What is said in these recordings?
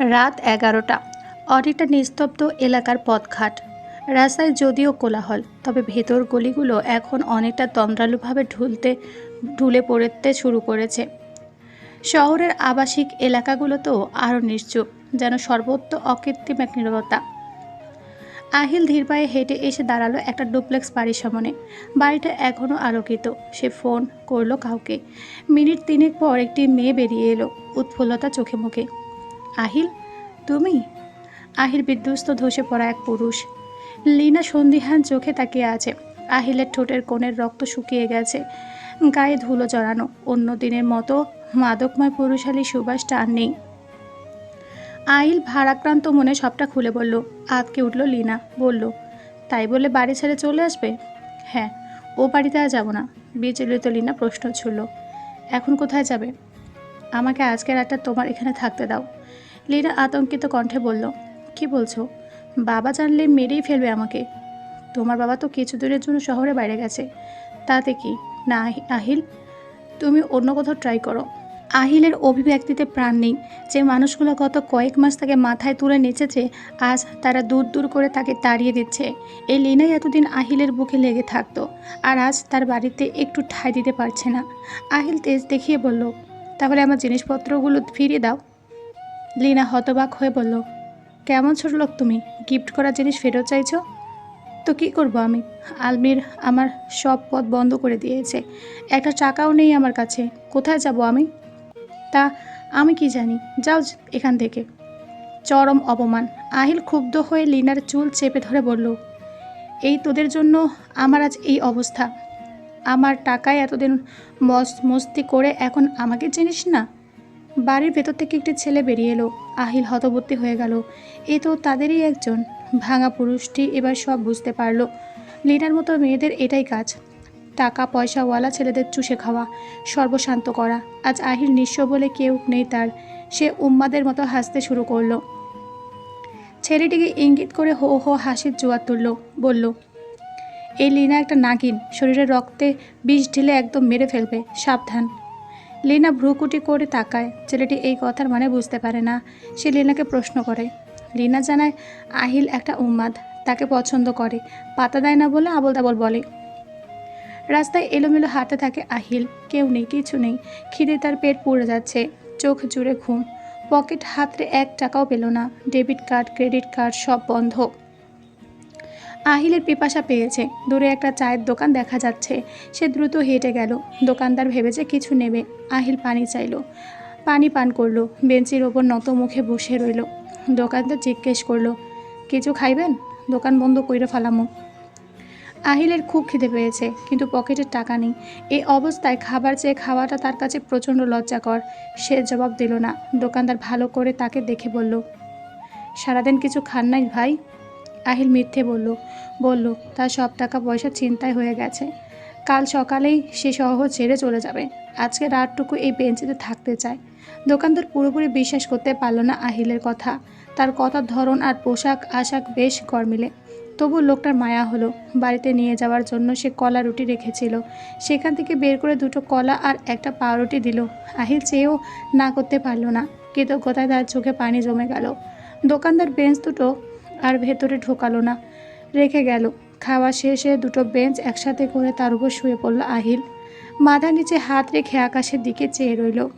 রাত এগারোটা। অনেকটা নিস্তব্ধ এলাকার পথঘাট। রাস্তায় যদিও কোলাহল, তবে ভেতর গলিগুলো এখন অনেকটা তন্দ্রালুভাবে ঢুলতে, ঢুলে পড়তে শুরু করেছে। শহরের আবাসিক এলাকাগুলোতেও আরও নিশ্চুপ, যেন সর্বত্র অকৃত্রিম এক নীরবতা। আহিল ধীর পায়ে হেঁটে এসে দাঁড়াল একটা ডুপ্লেক্স বাড়ির সামনে। বাড়িটা এখনও আলোকিত, সে ফোন করল কাউকে। মিনিট তিনেক পর একটি মেয়ে বেরিয়ে এলো, উৎফুল্লতা চোখে মুখে। আহিল, তুমি? আহিল বিধ্বস্ত ধসে পড়া এক পুরুষ। লীনা সন্দিহান চোখে তাকিয়ে আছে। আহিলের ঠোঁটের কোণের রক্ত শুকিয়ে গেছে। গায়ে ধুলো জড়ানো। অন্য দিনের মতো মাদকময় পুরুষালী সুবাসটা আর নেই। আহিল ভারাক্রান্ত মনে সবটা খুলে বলল, আতকে উঠল লীনা। বলল, তাই বলে বাড়ি ছেড়ে চলে আসবে? হ্যাঁ ও বাড়িতে আর যাব না। বিচলিত লীনা প্রশ্ন ছুড়ল, এখন কোথায় যাবে? আমাকে আজকে রাতটা তোমার এখানে থাকতে দাও। লীনা আতঙ্কিত কণ্ঠে বলল, কি বলছো? বাবা জানলে মেরেই ফেলবে আমাকে। তোমার বাবা তো কিছু দূরের জন্য শহরে বাইরে গেছে। তাতে কি? না, আহি- আহিল, তুমি অন্য কোথাও ট্রাই করো। আহিলের অভিব্যক্তিতে প্রাণ নেই। যে মানুষগুলো গত কয়েক মাস তাকে মাথায় তুলে নেচেছে, আজ তারা দূর দূর করে তাকে তাড়িয়ে দিচ্ছে। এই লিনাই এতদিন আহিলের বুকে লেগে থাকতো, আর আজ তার বাড়িতে একটু ঠাঁই দিতে পারছে না। আহিল তেজ দেখিয়ে বলল, তাহলে আমার জিনিসপত্রগুলো ফিরিয়ে দাও। লিনা হতবাক হয়ে বলল, কেমন ছোট লোক তুমি? গিফট করা জিনিস ফেরত চাইছো? তো কি করব আমি? আলমির আমার সব পথ বন্ধ করে দিয়েছে। একটা টাকাও নেই আমার কাছে। কোথায় যাব আমি? তা আমি কি জানি? যাও এখান থেকে। চরম অপমান। আহিল ক্ষুব্ধ হয়ে লিনার চুল চেপে ধরে বলল, এই তোদের জন্য আমার আজ এই অবস্থা। আমার টাকায় এতদিন মস মস্তি করে এখন আমাকে চিনিস না? বাড়ির ভেতর থেকে একটি ছেলে বেরিয়ে এলো। আহিল হতবর্তী হয়ে গেল। এ তো তাদেরই একজন। ভাঙা পুরুষটি এবার সব বুঝতে পারল। লিনার মতো মেয়েদের এটাই কাজ। টাকা, পয়সাওয়ালা ছেলেদের চুষে খাওয়া, সর্বশান্ত করা। আজ আহিল নিঃস্ব বলে কেউ নেই তার। সে উম্মাদের মতো হাসতে শুরু করল। ছেলেটিকে ইঙ্গিত করে হো হো হাসির জোয়ার তুলল। বলল, এই লিনা একটা নাগিন। শরীরে রক্তে বিষ ঢেলে একদম মেরে ফেলবে। সাবধান। লিনা ভ্রুকুটি করে তাকায়। ছেলেটি এই কথার মানে বুঝতে পারে না। সে লিনাকে প্রশ্ন করে। লিনা জানায়, আহিল একটা উম্মাদ। তাকে পছন্দ করে। পাতা দেয় না বলে আবল তাবল বলে। রাস্তায় এলোমেলো হাঁটতে থাকে আহিল। কেউ নেই, কিছু নেই। খিদে তার পেট পুড়ে যাচ্ছে। চোখ জুড়ে ঘুম। পকেট হাতরে এক টাকাও পেল না। ডেবিট কার্ড, ক্রেডিট কার্ড সব বন্ধ। আহিলের পিপাসা পেয়েছে। দূরে একটা চায়ের দোকান দেখা যাচ্ছে। সে দ্রুত হেঁটে গেল। দোকানদার ভেবেছে কিছু নেবে। আহিল পানি চাইলো। পানি পান করল। বেঞ্চির ওপর নত মুখে বসে রইল। দোকানদার জিজ্ঞেস করল, কিছু খাইবেন? দোকান বন্ধ কইরে ফালামো। আহিলের খুব খিদে পেয়েছে, কিন্তু পকেটের টাকা নেই। এই অবস্থায় খাবার চেয়ে খাওয়াটা তার কাছে প্রচণ্ড লজ্জাকর। সে জবাব দিল না। দোকানদার ভালো করে তাকে দেখে বলল, সারাদিন কিছু খান নাই ভাই? আহিল মিথ্যে বলল বলল, তার সব টাকা পয়সা চিন্তায় হয়ে গেছে। কাল সকালেই সে শহর ছেড়ে চলে যাবে। আজকে রাতটুকু এই বেঞ্চিতে থাকতে চায়। দোকানদার পুরোপুরি বিশ্বাস করতে পারল না আহিলের কথা। তার কথার ধরন আর পোশাক আশাক বেশ গরমিলে। তবু লোকটার মায়া হলো। বাড়িতে নিয়ে যাওয়ার জন্য সে কলা রুটি রেখেছিল। সেখান থেকে বের করে দুটো কলা আর একটা পাউরুটি দিল। আহিল চেয়েও না করতে পারল না। কৃতজ্ঞতায় তার চোখে পানি জমে গেল। দোকানদার বেঞ্চ দুটো আর ভেতরে ঢোকালো না। রেখে গেল। খাওয়া শেষে দুটো বেঞ্চ একসাথে করে তার উপর শুয়ে পড়ল আহিল। মাথা নিচে হাত রেখে আকাশের দিকে চেয়ে রইল।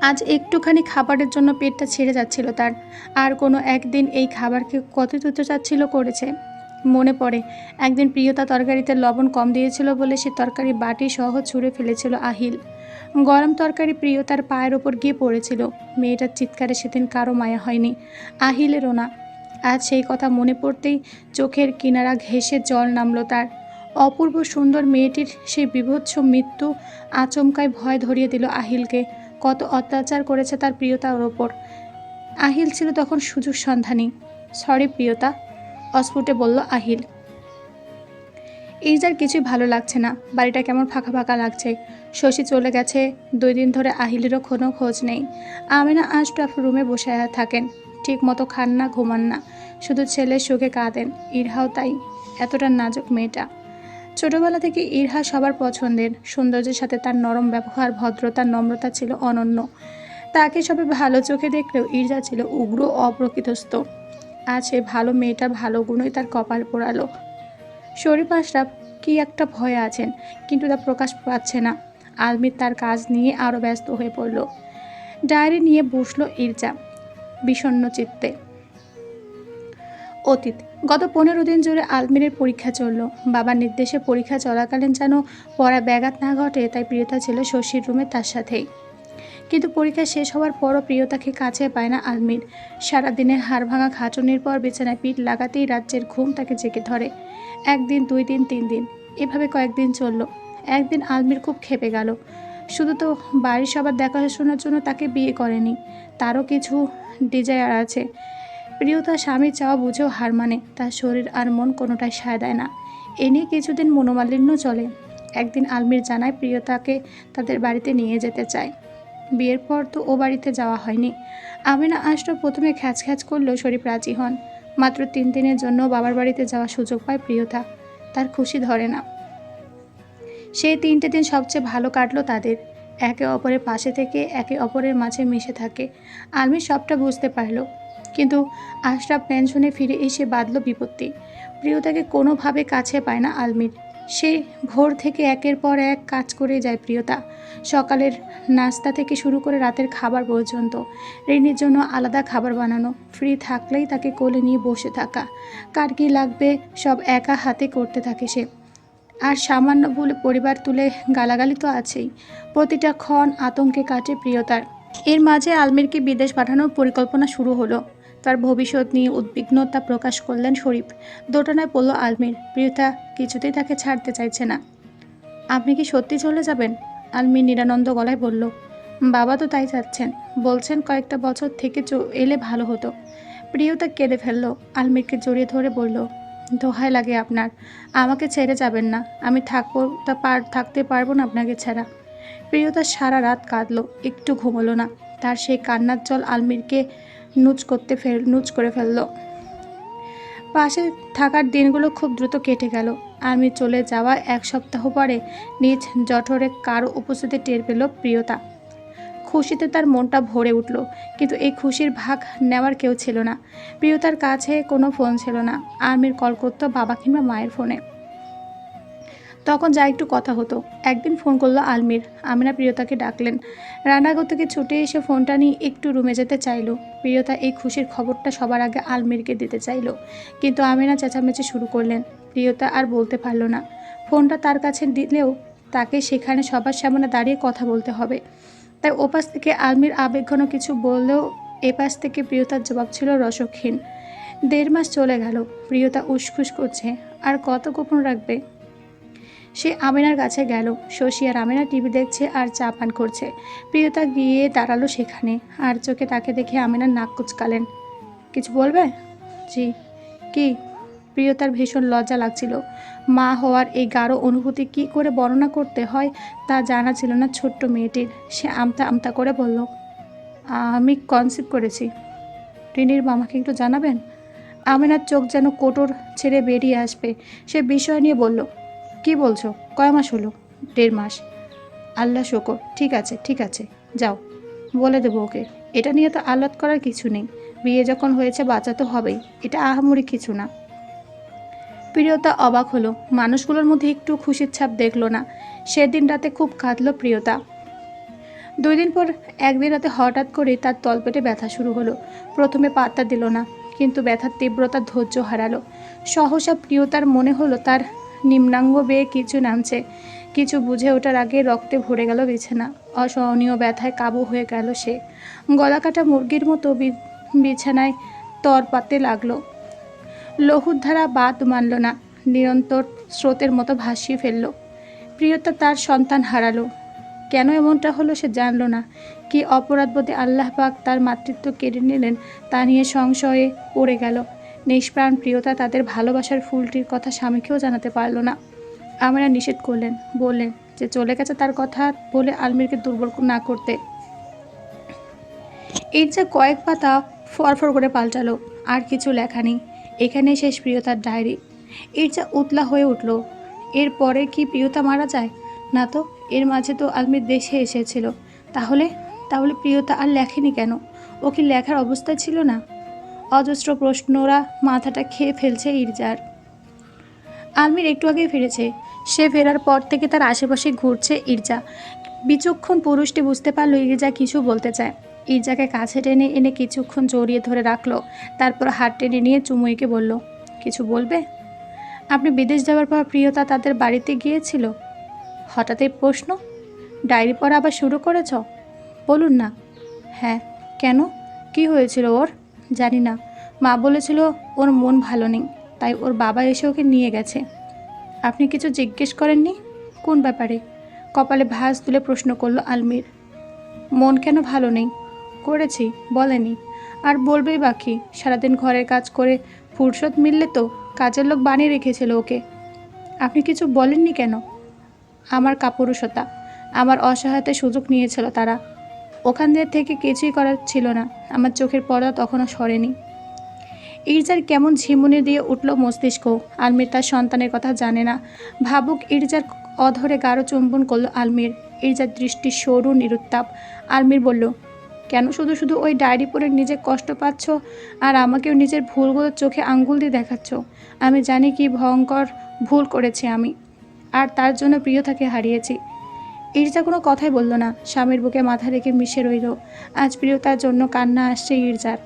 আজ একটুখানি খাবারের জন্য পেটটা ছেড়ে যাচ্ছিল তার। আর কোনো একদিন এই খাবারকে কত তুতে চাচ্ছিল করেছে? মনে পড়ে, একদিন প্রিয়তা তরকারিতে লবণ কম দিয়েছিল বলে সে তরকারি বাটি সহ ছুঁড়ে ফেলেছিল আহিল। গরম তরকারি প্রিয়তার পায়ের ওপর গিয়ে পড়েছিল। মেয়েটার চিৎকারে সেদিন কারও মায়া হয়নি। আহিলেরও না। আজ সেই কথা মনে পড়তেই চোখের কিনারা ঘেঁষে জল নামলো তার। অপূর্ব সুন্দর মেয়েটির সেই বিভৎস মৃত্যু আচমকায় ভয় ধরিয়ে দিল আহিলকে। কত অত্যাচার করেছে তার প্রিয়তার ওপর। আহিল ছিল তখন সুযোগ সন্ধানী। সরি প্রিয়তা, অস্ফুটে বলল আহিল। এই যার কিছুই ভালো লাগছে না। বাড়িটা কেমন ফাঁকা ফাঁকা লাগছে। শশী চলে গেছে। দুই দিন ধরে আহিলেরও কোনো খোঁজ নেই। আমিনা আশরাফ রুমে বসে থাকেন। ঠিক মতো খান না, ঘুমান না। শুধু ছেলের সুখে কাঁদেন। ইরহাও তাই, এতটা নাজুক মেয়েটা। ছোটবেলা থেকে ইরহা সবার পছন্দের। সৌন্দর্যের সাথে তার নরম ব্যবহার, ভদ্রতা, নম্রতা ছিল অনন্য। তাকে সবে ভালো চোখে দেখলেও ইর্জা ছিল উগ্র, অপ্রকৃতস্থ। আজ সে ভালো মেয়েটা, ভালো গুণই তার কপাল পোড়ালো। শরীফ আশরাফ কি একটা ভয়ে আছেন, কিন্তু তা প্রকাশ পাচ্ছে না। আলমির তার কাজ নিয়ে আরও ব্যস্ত হয়ে পড়ল। ডায়েরি নিয়ে বসল ইরজা। বিষণ্ণ চিত্তে। অতীত। গত পনেরো দিন জুড়ে আলমিরের পরীক্ষা চলল। বাবার নির্দেশে পরীক্ষা চলাকালীন যেন পড়া ব্যাঘাত না ঘটে, তাই প্রিয়তা ছিল শশীর রুমে তার সাথেই। কিন্তু পরীক্ষা শেষ হওয়ার পরও প্রিয়তাকে কাছে পায় না আলমির। সারাদিনের হাড় ভাঙা খাটুনির পর বিছানায় পিঠ লাগাতেই রাজ্যের ঘুম তাকে জেগে ধরে। একদিন, দুই দিন, তিন দিন, এভাবে কয়েকদিন চলল। একদিন আলমির খুব খেপে গেল। শুধু তো বাড়ির সবার দেখাশোনার জন্য তাকে বিয়ে করেনি। তারও কিছু ডিজায়ার আছে। প্রিয়তা স্বামীর চাওয়া বুঝেও হার মানে তার শরীর আর মন কোনোটাই সায় দেয় না। এ নিয়ে কিছুদিন মনোমালিন্য চলে। একদিন আলমির জানায় প্রিয়তাকে তাদের বাড়িতে নিয়ে যেতে চায়। বিয়ের পর তো ও বাড়িতে যাওয়া হয়নি। আমিনা আষ্ট প্রথমে খ্যাচ খ্যাচ করলেও শরীফ রাজি হন। মাত্র তিন দিনের জন্য বাবার বাড়িতে যাওয়ার সুযোগ পায় প্রিয়তা। তার খুশি ধরে না। সেই তিনটে দিন সবচেয়ে ভালো কাটলো তাদের। একে অপরের পাশে থেকে একে অপরের মাঝে মিশে থাকে। আলমি সবটা বুঝতে পারল। কিন্তু আশরাফ পেনশনে ফিরে এসে বাঁধল বিপত্তি। প্রিয়তাকে কোনোভাবে কাছে পায় না আলমির। সে ভোর থেকে একের পর এক কাজ করে যায় প্রিয়তা। সকালের নাস্তা থেকে শুরু করে রাতের খাবার পর্যন্ত। রিনির জন্য আলাদা খাবার বানানো, ফ্রি থাকলেই তাকে কোলে নিয়ে বসে থাকা। কার কী লাগবে সব একা হাতে করতে থাকে সে। আর সামান্য ভুল পরিবার তুলে গালাগালি তো আছেই। প্রতিটা ক্ষণ আতঙ্কে কাটে প্রিয়তার। এর মাঝে আলমিরকে বিদেশ পাঠানোর পরিকল্পনা শুরু হলো। তার ভবিষ্যৎ নিয়ে উদ্বিগ্নতা প্রকাশ করলেন শরীফ। দোটানায় পড়ল আলমির। প্রিয়তা কিছুতেই তাকে ছাড়তে চাইছে না। আপনি কি সত্যি চলে যাবেন? আলমির নিরানন্দ গলায় বলল, বাবা তো তাই চাচ্ছেন। বলছেন কয়েকটা বছর থেকে এলে ভালো হতো। প্রিয়তা কেঁদে ফেলল। আলমিরকে জড়িয়ে ধরে বলল দোহাই লাগে আপনার। আমাকে ছেড়ে যাবেন না। আমি থাকব তা পার থাকতে পারব না আপনাকে ছাড়া। প্রিয়তা সারা রাত কাঁদলো, একটু ঘুমোলো না। তার সেই কান্নার জল আলমিরকে নুচ করতে ফেল নুচ করে ফেলল। পাশে থাকার দিনগুলো খুব দ্রুত কেটে গেল। আলমির চলে যাওয়া এক সপ্তাহ পরে নিজ জঠরে কারও উপস্থিতি টের পেল প্রিয়তা। খুশিতে তার মনটা ভরে উঠল, কিন্তু এই খুশির ভাগ নেওয়ার কেউ ছিল না। প্রিয়তার কাছে কোনো ফোন ছিল না আর্মির কল করতো বাবা কিংবা মায়ের ফোনে। তখন যা একটু কথা হতো। একদিন ফোন করল আলমির। আমিনা প্রিয়তাকে ডাকলেন। রান্নাঘর থেকে ছুটে এসে ফোনটা নিয়ে একটু রুমে যেতে চাইলো। প্রিয়তা এই খুশির খবরটা সবার আগে আলমিরকে দিতে চাইলো, কিন্তু আমিনা চেঁচামেচি শুরু করলেন। প্রিয়তা আর বলতে পারল না। ফোনটা তার কাছে দিলেও তাকে সেখানে সবার সামনে দাঁড়িয়ে কথা বলতে হবে। তাই ওপাশ থেকে আলমির আবেগঘন কিছু বললেও এপাশ থেকে প্রিয়তার জবাব ছিল রসক্ষীণ। দেড় মাস চলে গেল, প্রিয়তা উসখুস করছে। আর কত গোপন রাখবে? সে আমিনার কাছে গেল। শশী আর আমিনা টিভি দেখছে আর চা পান করছে। প্রিয়তা গিয়ে দাঁড়াল সেখানে আর চোখে তাকে দেখে আমিনার নাক কুচকালেন। কিছু বলবে? জি। কি? প্রিয়তার ভীষণ লজ্জা লাগছিল। মা হওয়ার এই গাঢ় অনুভূতি কি করে বর্ণনা করতে হয় তা জানা ছিল না ছোট্ট মেয়েটির। সে আমতা আমতা করে বলল, আমি কনসিভ করেছি। রিনির মামাকে একটু জানাবেন? আমিনার চোখ যেন কোটর ছেড়ে বেরিয়ে আসবে। সে বিষয় নিয়ে বলল, কি বলছো? কয় মাস হলো? দেড় মাস। আল্লাহ শকর। ঠিক আছে ঠিক আছে। যাও। বলে দেবো ওকে। এটা নিয়ে তো আহ্লাদ করার কিছু নেই। বিয়ে যখন হয়েছে বাচ্চা তো হবেই। এটা আহামরি কিছু না। প্রিয়তা অবাক হলো। মানুষগুলোর মধ্যে একটু খুশির ছাপ দেখল না। সেদিন রাতে খুব কাঁদলো প্রিয়তা। দুই দিন পর একদিন রাতে হঠাৎ করে তার তলপেটে ব্যথা শুরু হলো। প্রথমে পাত্তা দিল না, কিন্তু ব্যথার তীব্রতা ধৈর্য হারালো। সহসা প্রিয়তার মনে হলো তার নিম্নাঙ্গ বেয়ে কিছু নামছে। কিছু বুঝে ওঠার আগে রক্তে ভরে গেল বিছানা। অসহনীয় ব্যথায় কাবু হয়ে গেল সে। গলা কাটা মুরগির মতো বিছানায় তর পাতে লাগল। লহুর ধারা বাদ মানল না। নিরন্তর স্রোতের মতো ভাসিয়ে ফেলল। প্রিয়তা তার সন্তান হারালো। কেন এমনটা হলো সে জানলো না। কি অপরাধবোধে আল্লাহ পাক তার মাতৃত্ব কেড়ে নিলেন তা নিয়ে সংশয়ে পড়ে গেল। নিষ্প্রাণ প্রিয়তা তাদের ভালোবাসার ফুলটির কথা স্বামীকেও জানাতে পারল না। আমরা নিষেধ করলেন, বললেন যে চলে গেছে তার কথা বলে আলমিরকে দুর্বল না করতে। এর যে কয়েক পাতা ফরফর করে পাল্টালো, আর কিছু লেখা নেই। এখানে শেষ প্রিয়তার ডায়েরি। যা উতলা হয়ে উঠল। এরপরে কি প্রিয়তা মারা যায়? না তো, এর মাঝে তো আলমির দেশে এসেছিল। তাহলে? তাহলে প্রিয়তা আর লেখেনি কেন? ও কি লেখার অবস্থায় ছিল না? অজস্র প্রশ্নরা মাথাটা খেয়ে ফেলছে ইরজার। আলমির একটু আগে ফিরেছে। সে ফেরার পর থেকে তার আশেপাশে ঘুরছে ইরজা। বিচক্ষণ পুরুষটি বুঝতে পারল ইরজা কিছু বলতে চায়। ইরজাকে কাছে টেনে এনে কিছুক্ষণ জড়িয়ে ধরে রাখল। তারপর হাত টেনে নিয়ে চুমুইকে বলল, কিছু বলবে? আপনি বিদেশ যাওয়ার পর প্রিয়তা তাদের বাড়িতে গিয়েছিল? হঠাৎই প্রশ্ন? ডায়েরি পড়া আবার শুরু করেছ? বলুন না। হ্যাঁ কেন? কি হয়েছিল ওর? জানি না। মা বলেছিল ওর মন ভালো নেই, তাই ওর বাবা এসে ওকে নিয়ে গেছে। আপনি কিছু জিজ্ঞেস করেননি? কোন ব্যাপারে? কপালে ভাঁজ তুলে প্রশ্ন করল আলমির। মন কেন ভালো নেই? করেছি, বলেনি। আর বলবেই বাকি সারাদিন ঘরের কাজ করে ফুরসত মিললে তো কাজের লোক বানিয়ে রেখেছিল ওকে। আপনি কিছু বলেননি কেন? আমার কাপুরুষতা, আমার অসহায়তার সুযোগ নিয়েছিল তারা। ওখান থেকে কিছুই করার ছিল না, আমার চোখের পর্দা তখনও সরেনি। ইরজার কেমন ঝিমুনি দিয়ে উঠল মস্তিষ্ক, আলমির তার সন্তানের কথা জানে না। ভাবুক ইরজার অধরে গাঢ় চুম্বন করল আলমির। ইরজার দৃষ্টি সরু, নিরুত্তাপ। আলমির বলল কেন শুধু শুধু ওই ডায়েরি পড়ে নিজে কষ্ট পাচ্ছ আর আমাকেও নিজের ভুলগুলো চোখে আঙ্গুল দিয়ে দেখাচ্ছ? আমি জানি কি ভয়ঙ্কর ভুল করেছি আমি, আর তার জন্য প্রিয়তাকে হারিয়েছি। ইরজা কোনো কথাই বলল না, স্বামীর বুকে মাথা রেখে মিশে রইল। আজ প্রিয়তার জন্য কান্না আসছে ইরজার।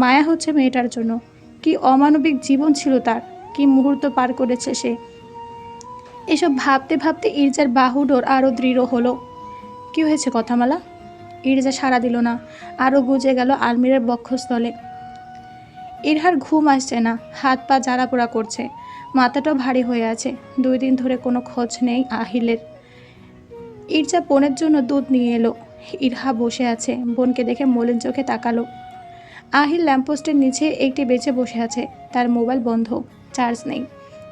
মায়া হচ্ছে মেয়েটার জন্য। কি অমানবিক জীবন ছিল তার, কি মুহূর্ত পার করেছে সে। এসব ভাবতে ভাবতে ইরজার বাহুডোর আরও দৃঢ় হলো। কি হয়েছে কথামালা? ইরজা সাড়া দিল না। আরও গুজে গেল আলমিরের বক্ষস্থলে। ইরহার ঘুম আসছে না, হাত পা জ্বালাপোড়া করছে। মাথাটাও ভারী হয়ে আছে, দুই দিন ধরে কোনো খোঁজ নেই আহিলের। ইরজা বোনের জন্য দুধ নিয়ে এলো। ইরহা বসে আছে, বোনকে দেখে মলিন চোখে তাকালো। আহিল ল্যাম্পপোস্টের নিচে একটি বেঁচে বসে আছে, তার মোবাইল বন্ধ, চার্জ নেই।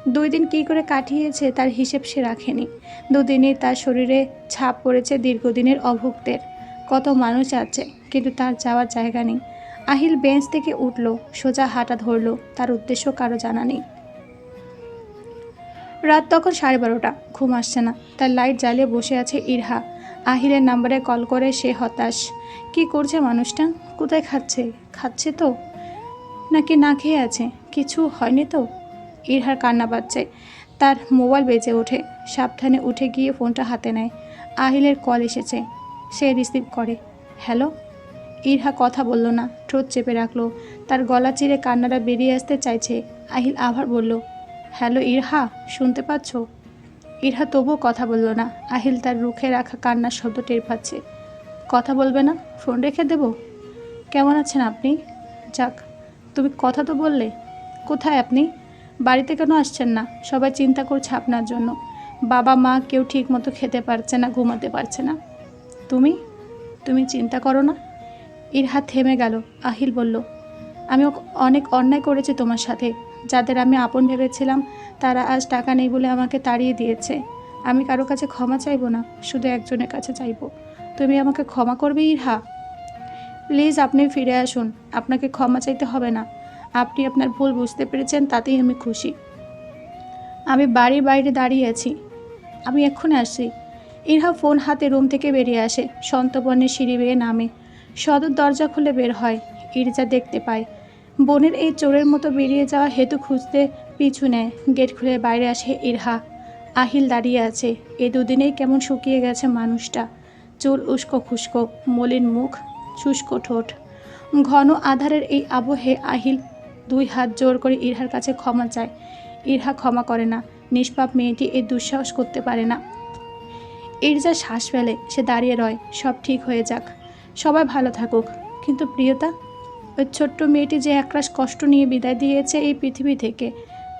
দুই দিন কী করে কাটিয়েছে তার হিসেব সে রাখেনি। দুদিনই তার শরীরে ছাপ পড়েছে দীর্ঘদিনের অভুক্তের। কত মানুষ আছে, কিন্তু তার যাওয়ার জায়গা নেই। আহিল বেঞ্চ থেকে উঠল, সোজা হাঁটা ধরলো, তার উদ্দেশ্য কারও জানা নেই। রাত তখন সাড়ে বারোটা, ঘুম আসছে না, তার লাইট জ্বালিয়ে বসে আছে ইরহা। আহিলের নাম্বারে কল করে সে হতাশ। কি করছে মানুষটা? কোথায় খাচ্ছে? খাচ্ছে তো? নাকি না খেয়ে আছে? কিছু হয়নি তো? ইরহার কান্না পাচ্ছে তার মোবাইল বেজে ওঠে। সাবধানে উঠে গিয়ে ফোনটা হাতে নেয়। আহিলের কল এসেছে। সে রিসিভ করে। হ্যালো? ইরহা কথা বলল না, ঠোঁট চেপে রাখল। তার গলা চিরে কান্নাটা বেরিয়ে আসতে চাইছে। আহিল আবার বলল, হ্যালো ইরহা, শুনতে পাচ্ছ? ইরহা তবুও কথা বলল না। আহিল তার রুখে রাখা কান্নার শব্দ টের পাচ্ছে। কথা বলবে না? ফোন রেখে দেব? কেমন আছেন আপনি? যাক, তুমি কথা তো বললে। কোথায় আপনি? বাড়িতে কেন আসছেন না? সবাই চিন্তা করছে আপনার জন্য। বাবা, মা কেউ ঠিক মতো খেতে পারছে না, ঘুমাতে পারছে না। তুমি? তুমি চিন্তা করো না। ইরহা থেমে গেল। আহিল বলল, আমি অনেক অন্যায় করেছি তোমার সাথে। যাদের আমি আপন ভেবেছিলাম, তারা আজ টাকা নেই বলে আমাকে তাড়িয়ে দিয়েছে। আমি কারও কাছে ক্ষমা চাইব না, শুধু একজনের কাছে চাইব। তুমি আমাকে ক্ষমা করবে, ইরহা? প্লিজ, আপনি ফিরে আসুন। আপনাকে ক্ষমা চাইতে হবে না। আপনি আপনার ভুল বুঝতে পেরেছেন, তাতেই আমি খুশি। আমি বাড়ির বাইরে দাঁড়িয়ে আছি। আমি এক্ষুনি আসছি। ইরহা ফোন হাতে রুম থেকে বেরিয়ে আসে। সন্তবর্ণের সিঁড়ি বেয়ে নামে। সদর দরজা খুলে বের হয়। ইরজা দেখতে পায়। বোনের এই চোরের মতো বেরিয়ে যাওয়া হেতু খুঁজতে পিছু নেয়। গেট খুলে বাইরে আসে ইরহা। আহিল দাঁড়িয়ে আছে। এ দুদিনেই কেমন শুকিয়ে গেছে মানুষটা। চুল উস্কো খুস্কো, মলিন মুখ, শুষ্ক ঠোঁট। ঘন আধারের এই আবহে আহিল দুই হাত জোর করে ইরহার কাছে ক্ষমা চায়। ইরহা ক্ষমা করে না। নিষ্পাপ মেয়েটি এই দুঃসাহস করতে পারে না। ইরজা শ্বাস ফেলে, সে দাঁড়িয়ে রয়, সব ঠিক হয়ে যাক। সবাই ভালো থাকুক। কিন্তু প্রিয়তা, ওই ছোট্ট মেয়েটি যে একরাশ কষ্ট নিয়ে বিদায় দিয়েছে এই পৃথিবী থেকে,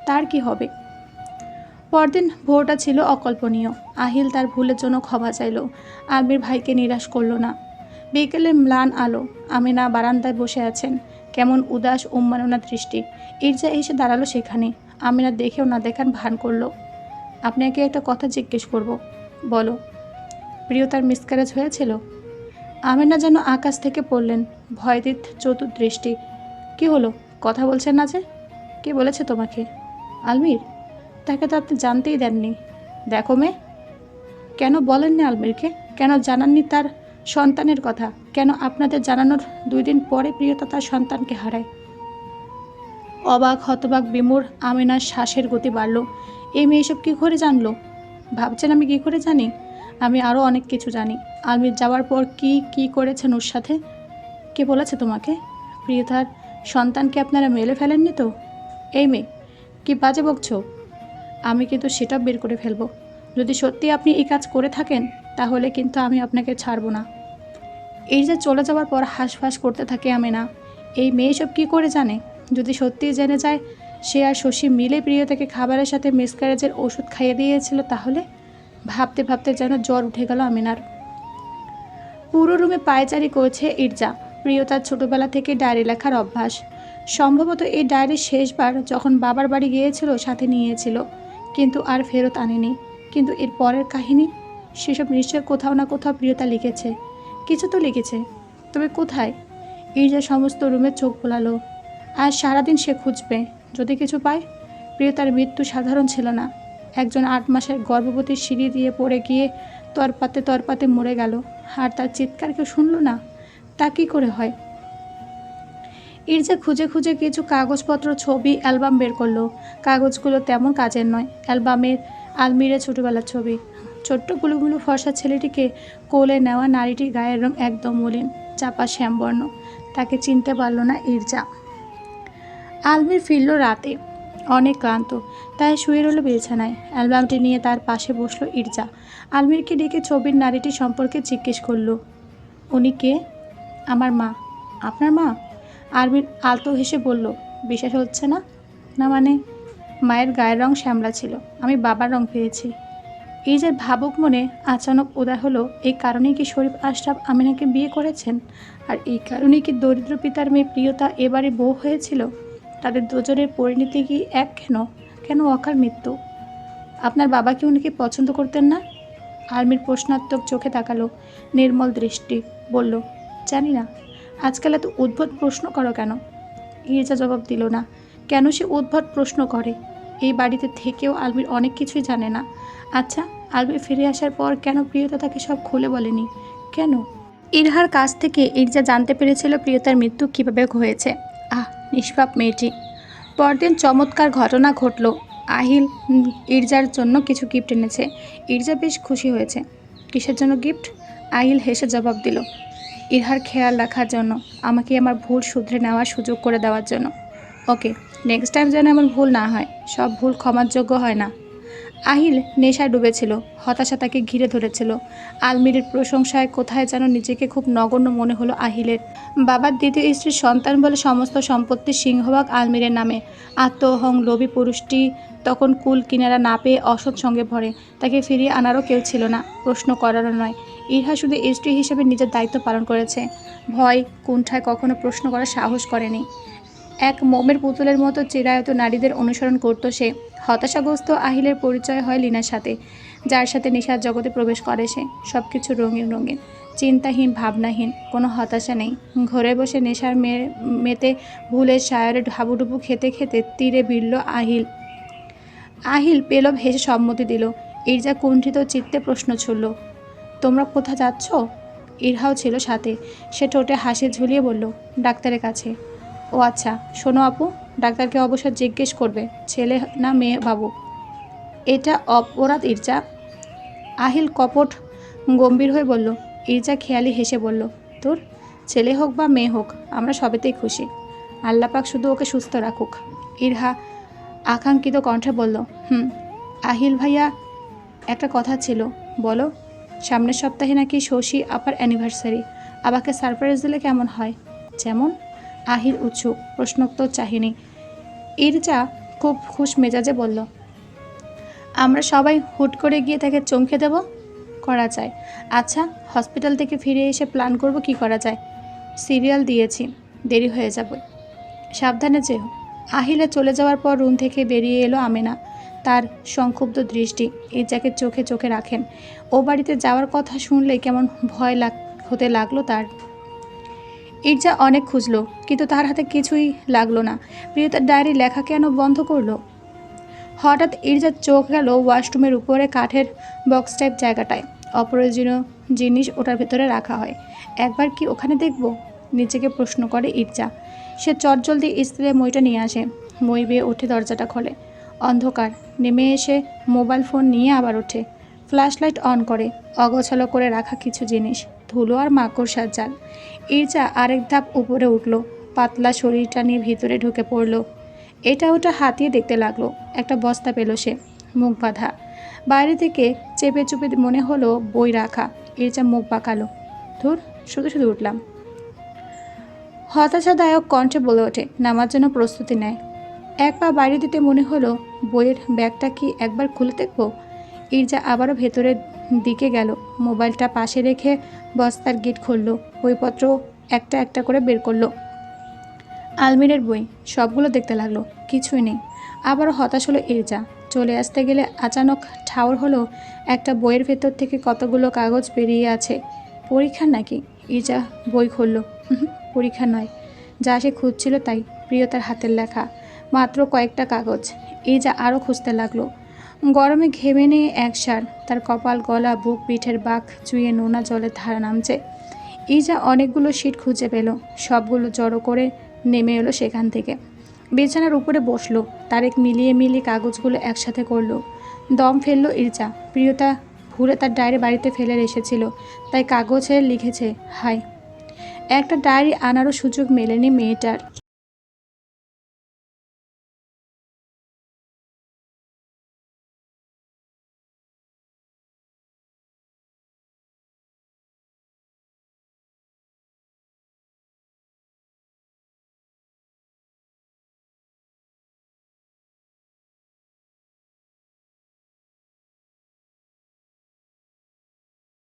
তার কি হবে? পরদিন ভোরটা ছিল অকল্পনীয়। আহিল তার ভুলের জন্য ক্ষমা চাইল। আলমির ভাইকে নিরাশ করল না। বিকেলে ম্লান আলো। আমিনা বারান্দায় বসে আছেন। কেমন উদাস উম্মাননা দৃষ্টি। ইরজা এসে দাঁড়াল সেখানে। আমিনা দেখেও না দেখান ভান করল। আপনাকে একটা কথা জিজ্ঞেস করব। বলো প্রিয়তার মিসক্যারেজ হয়েছিল। আমিনা যেন আকাশ থেকে পড়লেন ভয়দিত চতুর্দৃষ্টি। কি হলো? কথা বলছেন না যে? কে বলেছে তোমাকে? আলমির? তাকে তো আপনি জানতেই দেননি। দেখো মেয়ে। কেন বলেননি আলমিরকে? কেন জানাননি তার সন্তানের কথা? কেন আপনাদের জানানোর দুই দিন পরে প্রিয়তা তার সন্তানকে হারায়? অবাক, হতবাক বিমূর আমিনার শ্বাসের গতি বাড়ল। এই মেয়ে এসব কী করে জানলো? ভাবছেন আমি কী করে জানি? আমি আরও অনেক কিছু জানি। আলমির যাওয়ার পর কি কি করেছেন ওর সাথে? কে বলেছে তোমাকে? প্রিয়তার সন্তানকে আপনারা মেলে ফেলেননি তো? এই মেয়ে, কি বাজে বকছো? আমি কিন্তু সেটা বের করে ফেলব। যদি সত্যি আপনি এই কাজ করে থাকেন, তাহলে কিন্তু আমি আপনাকে ছাড়বো না। এই যে চলে যাওয়ার পর হাঁসফাঁস করতে থাকে আমি না এই মেয়ে সব কী করে জানে? যদি সত্যি জেনে যায়, সে আর শশী মিলে প্রিয়তাকে খাবারের সাথে মিসক্যারেজের ওষুধ খাইয়ে দিয়েছিল তাহলে? ভাবতে ভাবতে যেন জ্বর উঠে গেল আমিনার। পুরো রুমে পায়চারি করেছে ইরজা। প্রিয়তার ছোটবেলা থেকে ডায়েরি লেখার অভ্যাস। সম্ভবত এই ডায়েরি শেষবার যখন বাবার বাড়ি গিয়েছিল, সাথে নিয়েছিল। কিন্তু আর ফেরত আনেনি। কিন্তু এর পরের কাহিনী? সেসব নিশ্চয় কোথাও না কোথাও প্রিয়তা লিখেছে। কিছু তো লিখেছে। তবে কোথায়? ইরজা সমস্ত রুমে চোখ বোলালো। আর সারাদিন সে খুঁজবে। যদি কিছু পায়? প্রিয়তার মৃত্যু সাধারণ ছিল না। একজন আট মাসের গর্ভবতী সিঁড়ি দিয়ে পড়ে গিয়ে তরপাতে তরপাতে মরে গেল। আর তার চিৎকার কেউ শুনল না? তা কী করে হয়? ইরজা খুঁজে খুঁজে কিছু কাগজপত্র, ছবি, অ্যালবাম বের করল। কাগজগুলো তেমন কাজের নয়, অ্যালবামের আলমিরে ছোটোবেলার ছবি। ছোট্ট গুলুগুলু ফর্সা ছেলেটিকে কোলে নেওয়া নারীটির গায়ের রং একদম মলিন, চাপা শ্যামবর্ণ। তাকে চিনতে পারল না ইরজা। আলমির ফিরল রাতে। অনেক ক্লান্ত। তাই শুয়ে রইল বিছানায়। অ্যালবামটি নিয়ে তার পাশে বসল ইরজা। আলমিরকে ডেকে ছবির নারীটি সম্পর্কে জিজ্ঞেস করল, উনি কে? আমার মা। আপনার মা? আলমির আলতো হেসে বলল, বিশ্বাস হচ্ছে না? না মানে? মায়ের গায়ের রং শ্যামলা ছিল। আমি বাবার রং পেয়েছি। এই যে ভাবুক মনে আচানক উদয় হলো, এই কারণেই কি শরীফ আশরাফ আমিনাকে বিয়ে করেছেন? আর এই কারণেই কি দরিদ্র পিতার মেয়ে প্রিয়তা এবারে বউ হয়েছিল? তাদের দুজনের পরিণতি কি এক কেন? কেন অকাল মৃত্যু? আপনার বাবা কি উনিকে পছন্দ করতেন না? আর্মির প্রশ্নাত্মক চোখে তাকালো, নির্মল দৃষ্টি, বলল, জানি না। আজকাল এত উদ্ভট প্রশ্ন করো কেন? ইরজা জবাব দিল না, কেন সে উদ্ভট প্রশ্ন করে? এই বাড়িতে থেকেও আলমির অনেক কিছুই জানে না। আচ্ছা আলমির ফিরে আসার পর কেন প্রিয়তা তাকে সব খুলে বলেনি? কেন? ইরহার কাছ থেকে ইরজা জানতে পেরেছিল প্রিয়তার মৃত্যু কীভাবে হয়েছে। নিষ্পাপ মেয়েটি। পরদিন চমৎকার ঘটনা ঘটল। আহিল ইরজার জন্য কিছু গিফট এনেছে। ইরজা বেশ খুশি হয়েছে। কিসের জন্য গিফট আহিল হেসে জবাব দিল, ইরহার খেয়াল রাখার জন্য, আমাকে আমার ভুল শুধরে নেওয়ার সুযোগ করে দেওয়ার জন্য। ওকে নেক্সট টাইম যেন এমন ভুল না হয়, সব ভুল ক্ষমার যোগ্য হয় না। আহিল নেশায় ডুবেছিল, হতাশা তাকে ঘিরে ধরেছিল। আলমিরের প্রশংসায় কোথায় যেন নিজেকে খুব নগণ্য মনে হলো আহিলের। বাবার দ্বিতীয় স্ত্রীর সন্তান বলে সমস্ত সম্পত্তির সিংহভাগ আলমিরের নামে। আত্মহং লোভী পুরুষটি তখন কুল কিনারা না পেয়ে অসৎ সঙ্গে ভরে। তাকে ফিরিয়ে আনারও কেউ ছিল না, প্রশ্ন করারও নয়। ইহা শুধু স্ত্রী হিসেবে নিজের দায়িত্ব পালন করেছে। ভয় কুণ্ঠায় কখনো প্রশ্ন করার সাহস করেনি। এক মোমের পুতুলের মতো চিরায়ত নারীদের অনুসরণ করত সে। হতাশাগ্রস্ত আহিলের পরিচয় হয় লিনার সাথে, যার সাথে নেশার জগতে প্রবেশ করে সে। সব কিছু রঙিন রঙিন, চিন্তাহীন, ভাবনাহীন, কোনো হতাশা নেই। ঘরে বসে নেশার মেয়ে মেতে ভুলের সায়রে হাবুডুবু খেতে খেতে তীরে বিড়ল আহিল। আহিল পেলব হেসে সম্মতি দিল। ইরজা কুণ্ঠিত চিত্তে প্রশ্ন ছুড়ল, তোমরা কোথা যাচ্ছ? ইরহাও ছিল সাথে। সে ঠোঁটে হাসি ঝুলিয়ে বলল, ডাক্তারের কাছে। ও আচ্ছা শোনো আপু, ডাক্তারকে অবশ্য জিজ্ঞেস করবে, ছেলে না মেয়ে বাবু। এটা অপরাধ, ইরজা। আহিল কপট গম্ভীর হয়ে বলল, ইরজা খেয়ালি হেসে বলল, তোর ছেলে হোক বা মেয়ে হোক, আমরা সবেতেই খুশি। আল্লাপাক শুধু ওকে সুস্থ রাখুক। ইরহা আকাঙ্ক্ষিত কণ্ঠে বলল, হুম, আহিল ভাইয়া, একটা কথা ছিল, বলো, সামনের সপ্তাহে নাকি শশী আপার অ্যানিভার্সারি আবাকে সারপ্রাইজ দিলে কেমন হয়? যেমন? আহিল উৎসুক প্রশ্নোত্তর চাহিনি। ইরজা খুব খুশ মেজাজে বলল, আমরা সবাই হুট করে গিয়ে তাকে চমকে দেব? করা যায়। আচ্ছা হসপিটাল থেকে ফিরে এসে প্ল্যান করব কি করা যায়? সিরিয়াল দিয়েছি, দেরি হয়ে যাবে। সাবধানে যেও। আহিলে চলে যাওয়ার পর রুম থেকে বেরিয়ে এলো আমেনা। তার সংক্ষুব্ধ দৃষ্টি ইরজাকে চোখে চোখে রাখেন। ও বাড়িতে যাওয়ার কথা শুনলে কেমন ভয় লাগ, হতে লাগল তার। ইরজা অনেক খুঁজলো, কিন্তু তার হাতে কিছুই লাগল না। প্রিয়তার ডায়েরি লেখা কেন বন্ধ করল? হঠাৎ ইরজার চোখ গেল ওয়াশরুমের উপরে কাঠের বক্স টাইপ জায়গাটায়। অপ্রয়োজনীয় জিনিস ওটার ভেতরে রাখা হয়। একবার কি ওখানে দেখব? নিজেকে প্রশ্ন করে ইরজা। সে চটজলদি স্ত্রীর মইটা নিয়ে আসে। মই বেয়ে উঠে দরজাটা খোলে। অন্ধকার। নেমে এসে মোবাইল ফোন নিয়ে আবার ওঠে। ফ্ল্যাশ লাইট অন করে। অগোছালো করে রাখা কিছু জিনিস। ধুলো আর মাকড়সার জাল। ইরজা আরেক ধাপ উপরে উঠল, পাতলা শরীরটা নিয়ে ভিতরে ঢুকে পড়ল। এটা ওটা হাতিয়ে দেখতে লাগল, একটা বস্তা পেল সে, মুখ বাঁধা। বাইরে থেকে চেপে চুপে মনে হলো বই রাখা, ইরজা মুখ বাঁকালো। ধুর, শুধু শুধু উঠলাম। হতাশাদায়ক কণ্ঠে বলে ওঠে, নামার জন্য প্রস্তুতি নেয়। এক পা বাইরে দিতে মনে হলো, বইয়ের ব্যাগটা কি একবার খুলে দেখব? ইরজা আবারও ভেতরের দিকে গেল। মোবাইলটা পাশে রেখে বস্তার গেট খুললো। বইপত্র একটা একটা করে বের করল। আলমিরের বই, সবগুলো দেখতে লাগল, কিছুই নেই। আবারও হতাশ হলো ইরজা। চলে আসতে গেলে আচানক ঠাউর হলো একটা বইয়ের ভেতর থেকে কতগুলো কাগজ বেরিয়ে আছে। পরীক্ষার নাকি? ইরজা বই খুললো। পরীক্ষা নয়। যা সে খুঁজছিল তাই, প্রিয়তার হাতের লেখা। মাত্র কয়েকটা কাগজ। ইরজা আরও খুঁজতে লাগল। গরমে ঘেমে নিয়ে একসার তার কপাল, গলা, বুক, পিঠের বাঘ চুইয়ে নোনা জলের ধারা নামছে। ইজা অনেকগুলো সিট খুঁজে পেল। সবগুলো জড়ো করে নেমে এলো সেখান থেকে। বিছানার উপরে বসল। তারেক মিলিয়ে মিলিয়ে কাগজগুলো একসাথে করল। দম ফেলল ইরজা। প্রিয়তা ভুলে তার ডায়েরি বাড়িতে ফেলে এসেছিল। তাই কাগজে লিখেছে, হাই। একটা ডায়েরি আনারও সুযোগ মেলেনি মেয়েটার।